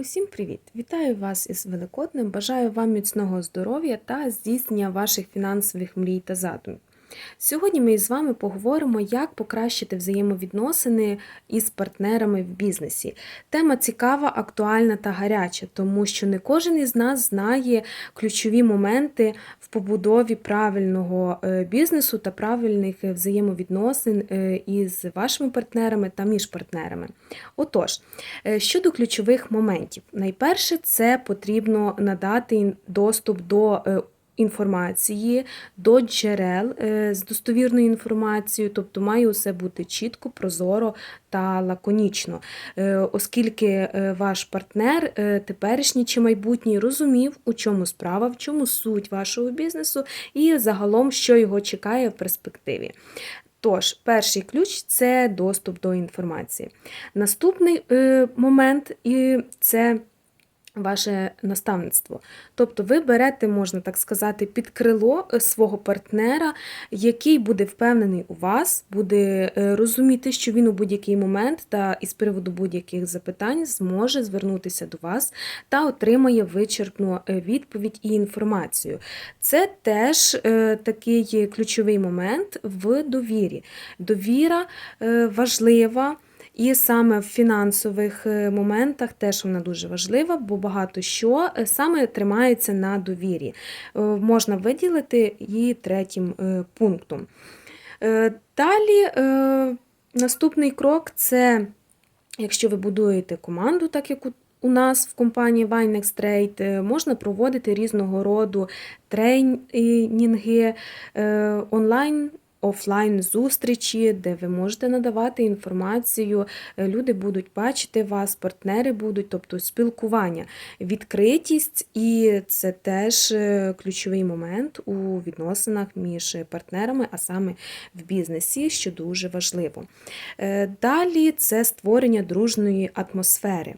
Усім привіт! Вітаю вас із Великоднем. Бажаю вам міцного здоров'я та здійснення ваших фінансових мрій та задумів. Сьогодні ми з вами поговоримо, як покращити взаємовідносини із партнерами в бізнесі. Тема цікава, актуальна та гаряча, тому що не кожен із нас знає ключові моменти в побудові правильного е, бізнесу та правильних взаємовідносин е, із вашими партнерами та між партнерами. Отож, е, щодо ключових моментів, найперше це потрібно надати доступ до інформації, до джерел е, з достовірною інформацією, тобто має усе бути чітко, прозоро та лаконічно, Е, оскільки е, ваш партнер, теперішній чи майбутній, розумів, у чому справа, в чому суть вашого бізнесу і загалом, що його чекає в перспективі. Тож, перший ключ це доступ до інформації. Наступний момент і це ваше наставництво. Тобто ви берете, можна так сказати, під крило е, свого партнера, який буде впевнений у вас, буде е, розуміти, що він у будь-який момент та із приводу будь-яких запитань зможе звернутися до вас та отримає вичерпну е, відповідь і інформацію. Це теж такий ключовий момент в довірі. Довіра важлива. І саме в фінансових е, моментах теж вона дуже важлива, бо багато що е, саме тримається на довірі. Е, Можна виділити її третім пунктом. Далі наступний крок це, якщо ви будуєте команду, так як у нас в компанії Vinex Trade можна проводити різного роду тренінги онлайн. Офлайн зустрічі, де ви можете надавати інформацію, е, люди будуть бачити вас, партнери будуть, тобто спілкування, відкритість, і це теж е, ключовий момент у відносинах між партнерами, а саме в бізнесі, що дуже важливо. Е, Далі це створення дружної атмосфери,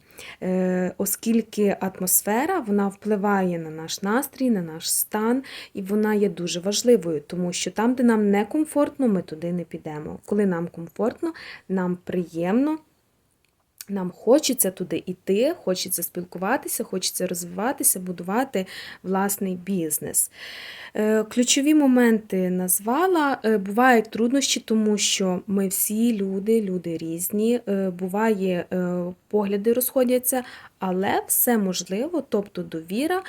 оскільки атмосфера вона впливає на наш настрій, на наш стан, і вона є дуже важливою, тому що там, де нам не комфортно, ми туди не підемо. Коли нам комфортно, нам приємно. Нам хочеться туди йти, хочеться спілкуватися, хочеться розвиватися, будувати власний бізнес. Е, Ключові моменти назвала. Е, Бувають труднощі, тому що ми всі люди, люди різні, е, буває, погляди розходяться, але все можливо, тобто довіра,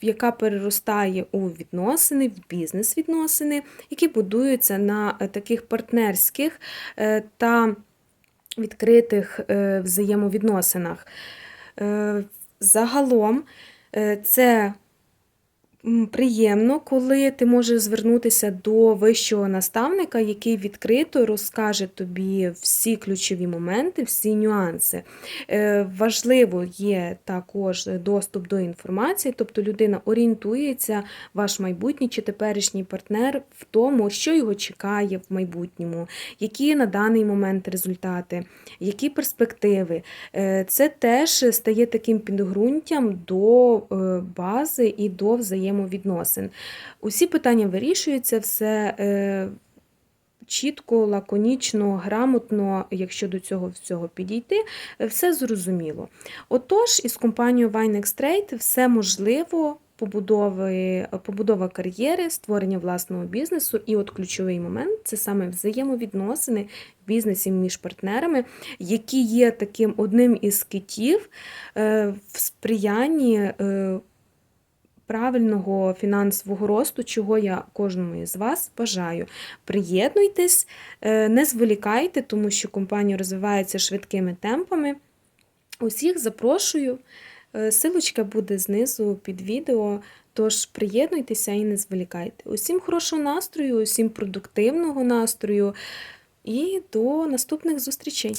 яка переростає у відносини, в бізнес-відносини, які будуються на таких партнерських та відкритих е, взаємовідносинах. Е, Загалом е, це приємно, коли ти можеш звернутися до вищого наставника, який відкрито розкаже тобі всі ключові моменти, всі нюанси. Е, Важливо є також доступ до інформації, тобто людина орієнтується, ваш майбутній чи теперішній партнер в тому, що його чекає в майбутньому, які на даний момент результати, які перспективи. Е, Це теж стає таким підґрунтям до е, бази і до взаємовідносин. Усі питання вирішуються, все е, чітко, лаконічно, грамотно, якщо до цього всього підійти, е, все зрозуміло. Отож, із компанією Vinex Trade все можливо. Побудова кар'єри, створення власного бізнесу, і от ключовий момент це саме взаємовідносини в бізнесі між партнерами, які є таким одним із китів е, в сприянні е, правильного фінансового росту, чого я кожному із вас бажаю. Приєднуйтесь, е, не зволікайте, тому що компанія розвивається швидкими темпами. Усіх запрошую. Е, Силочка буде знизу під відео. Тож приєднуйтеся і не зволікайте. Усім хорошого настрою, усім продуктивного настрою і до наступних зустрічей!